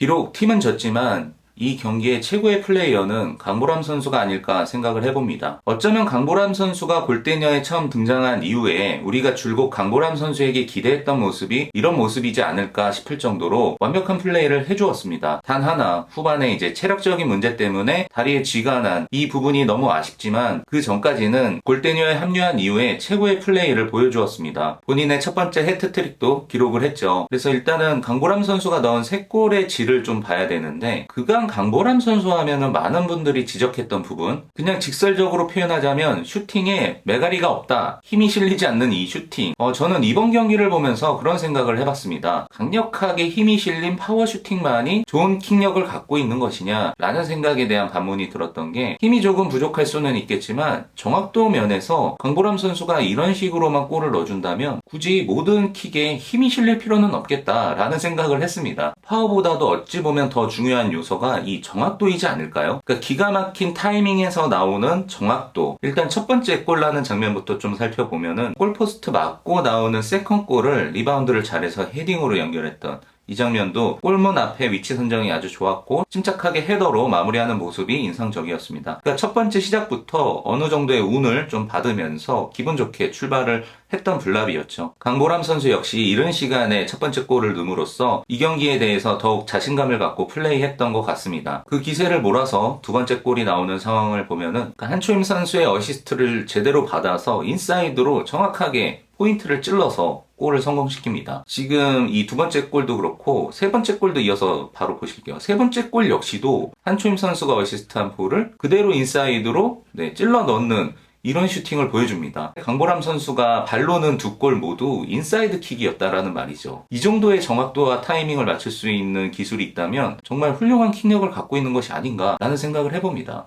비록 팀은 졌지만 이 경기의 최고의 플레이어는 강보람 선수가 아닐까 생각을 해봅니다. 어쩌면 강보람 선수가 골대녀에 처음 등장한 이후에 우리가 줄곧 강보람 선수에게 기대했던 모습이 이런 모습이지 않을까 싶을 정도로 완벽한 플레이를 해주었습니다. 단 하나 후반에 이제 체력적인 문제 때문에 다리에 쥐가 난 이 부분이 너무 아쉽지만 그 전까지는 골대녀에 합류한 이후에 최고의 플레이를 보여주었습니다. 본인의 첫 번째 해트트릭도 기록을 했죠. 그래서 일단은 강보람 선수가 넣은 세 골의 질을 좀 봐야 되는데 그간 강보람 선수 하면은 많은 분들이 지적했던 부분. 그냥 직설적으로 표현하자면 슈팅에 메가리가 없다. 힘이 실리지 않는 이 슈팅. 어, 저는 이번 경기를 보면서 그런 생각을 해봤습니다. 강력하게 힘이 실린 파워 슈팅만이 좋은 킥력을 갖고 있는 것이냐 라는 생각에 대한 반문이 들었던 게 힘이 조금 부족할 수는 있겠지만 정확도 면에서 강보람 선수가 이런 식으로만 골을 넣어준다면 굳이 모든 킥에 힘이 실릴 필요는 없겠다라는 생각을 했습니다. 파워보다도 어찌 보면 더 중요한 요소가 이 정확도이지 않을까요? 그러니까 기가 막힌 타이밍에서 나오는 정확도. 일단 첫 번째 골 나는 장면부터 좀 살펴보면은 골포스트 맞고 나오는 세컨 골을 리바운드를 잘해서 헤딩으로 연결했던 이 장면도 골문 앞에 위치 선정이 아주 좋았고 침착하게 헤더로 마무리하는 모습이 인상적이었습니다. 그러니까 첫 번째 시작부터 어느 정도의 운을 좀 받으면서 기분 좋게 출발을 했던 블랍이었죠. 강보람 선수 역시 이른 시간에 첫 번째 골을 넣음으로써 이 경기에 대해서 더욱 자신감을 갖고 플레이했던 것 같습니다. 그 기세를 몰아서 두 번째 골이 나오는 상황을 보면은 그 한초임 선수의 어시스트를 제대로 받아서 인사이드로 정확하게 포인트를 찔러서 골을 성공시킵니다. 지금 이 두 번째 골도 그렇고 세 번째 골도 이어서 바로 보실게요. 세 번째 골 역시도 한초임 선수가 어시스트한 볼을 그대로 인사이드로 네, 찔러 넣는 이런 슈팅을 보여줍니다. 강보람 선수가 발로는 두 골 모두 인사이드 킥이었다라는 말이죠. 이 정도의 정확도와 타이밍을 맞출 수 있는 기술이 있다면 정말 훌륭한 킥력을 갖고 있는 것이 아닌가라는 생각을 해봅니다.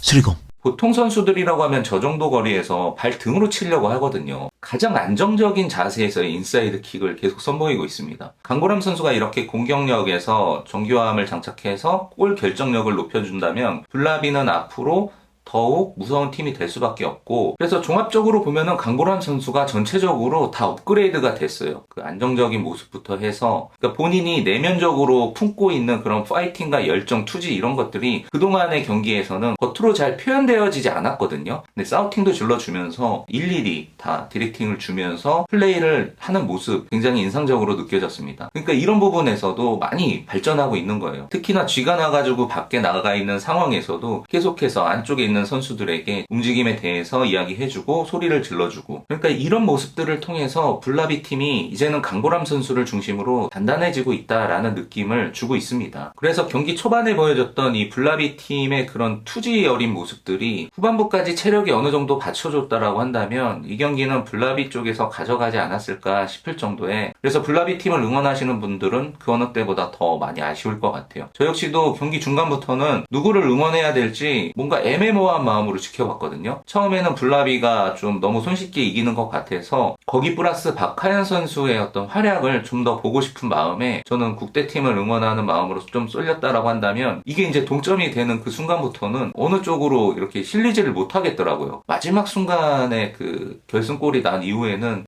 수리공 보통 선수들이라고 하면 저 정도 거리에서 발 등으로 치려고 하거든요. 가장 안정적인 자세에서의 인사이드 킥을 계속 선보이고 있습니다. 강보람 선수가 이렇게 공격력에서 정교함을 장착해서 골 결정력을 높여준다면 블라비는 앞으로 더욱 무서운 팀이 될 수밖에 없고 그래서 종합적으로 보면은 강보람 선수가 전체적으로 다 업그레이드가 됐어요. 그 안정적인 모습부터 해서 그러니까 본인이 내면적으로 품고 있는 그런 파이팅과 열정, 투지 이런 것들이 그동안의 경기에서는 겉으로 잘 표현되어지지 않았거든요. 근데 사우팅도 질러주면서 일일이 다 디렉팅을 주면서 플레이를 하는 모습 굉장히 인상적으로 느껴졌습니다. 그러니까 이런 부분에서도 많이 발전하고 있는 거예요. 특히나 쥐가 나가지고 밖에 나가 있는 상황에서도 계속해서 안쪽에 있는 선수들에게 움직임에 대해서 이야기해주고 소리를 질러주고 그러니까 이런 모습들을 통해서 블라비 팀이 이제는 강보람 선수를 중심으로 단단해지고 있다라는 느낌을 주고 있습니다. 그래서 경기 초반에 보여줬던 이 블라비 팀의 그런 투지 어린 모습들이 후반부까지 체력이 어느 정도 받쳐줬다라고 한다면 이 경기는 블라비 쪽에서 가져가지 않았을까 싶을 정도의 그래서 블라비 팀을 응원하시는 분들은 그 어느 때보다 더 많이 아쉬울 것 같아요. 저 역시도 경기 중간부터는 누구를 응원해야 될지 뭔가 애매모 호한 마음으로 지켜봤거든요. 처음에는 블라비가 좀 너무 손쉽게 이기는 것 같아서 거기 플러스 박하연 선수의 어떤 활약을 좀 더 보고 싶은 마음에 저는 국대팀을 응원하는 마음으로 좀 쏠렸다라고 한다면 이게 이제 동점이 되는 그 순간부터는 어느 쪽으로 이렇게 실리지를 못하겠더라고요. 마지막 순간에 그 결승골이 난 이후에는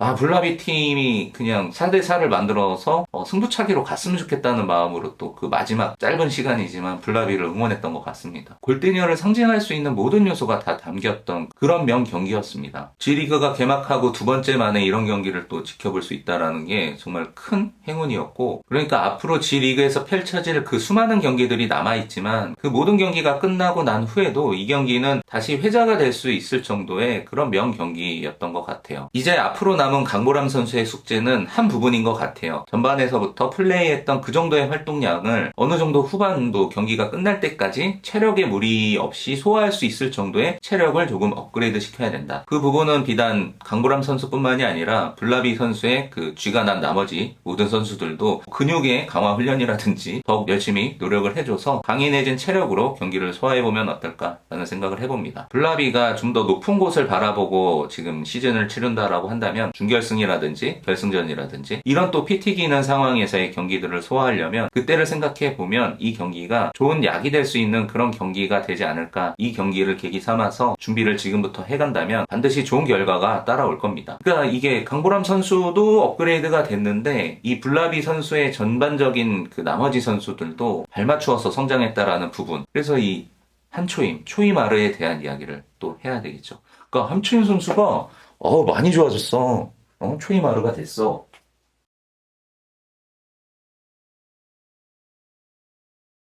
아, 블라비 팀이 그냥 4대4를 만들어서 어, 승부차기로 갔으면 좋겠다는 마음으로 또 그 마지막 짧은 시간이지만 블라비를 응원했던 것 같습니다. 골대녀를 상징할 수 있는 모든 요소가 다 담겼던 그런 명 경기였습니다. G리그가 개막하고 두 번째 만에 이런 경기를 또 지켜볼 수 있다라는 게 정말 큰 행운이었고 그러니까 앞으로 G리그에서 펼쳐질 그 수많은 경기들이 남아있지만 그 모든 경기가 끝나고 난 후에도 이 경기는 다시 회자가 될 수 있을 정도의 그런 명 경기였던 것 같아요. 이제 앞으로 남은 강보람 선수의 숙제는 한 부분인 것 같아요. 전반에서부터 플레이했던 그 정도의 활동량을 어느 정도 후반부 경기가 끝날 때까지 체력에 무리 없이 소화할 수 있을 정도의 체력을 조금 업그레이드 시켜야 된다. 그 부분은 비단 강보람 선수뿐만이 아니라 블라비 선수의 그 쥐가 난 나머지 모든 선수들도 근육의 강화 훈련이라든지 더욱 열심히 노력을 해줘서 강인해진 체력으로 경기를 소화해보면 어떨까라는 생각을 해봅니다. 블라비가 좀 더 높은 곳을 바라보고 지금 시즌을 치른다라고 한다면 준결승이라든지 결승전이라든지 이런 또 피 튀기는 상황에서의 경기들을 소화하려면 그때를 생각해 보면 이 경기가 좋은 약이 될 수 있는 그런 경기가 되지 않을까 이 경기를 계기 삼아서 준비를 지금부터 해간다면 반드시 좋은 결과가 따라올 겁니다. 그러니까 이게 강보람 선수도 업그레이드가 됐는데 이 블라비 선수의 전반적인 그 나머지 선수들도 발맞추어서 성장했다라는 부분 그래서 이 한초임, 초임아르에 대한 이야기를 또 해야 되겠죠. 그러니까 한초임 선수가 어 많이 좋아졌어. 어 초임아르가 됐어.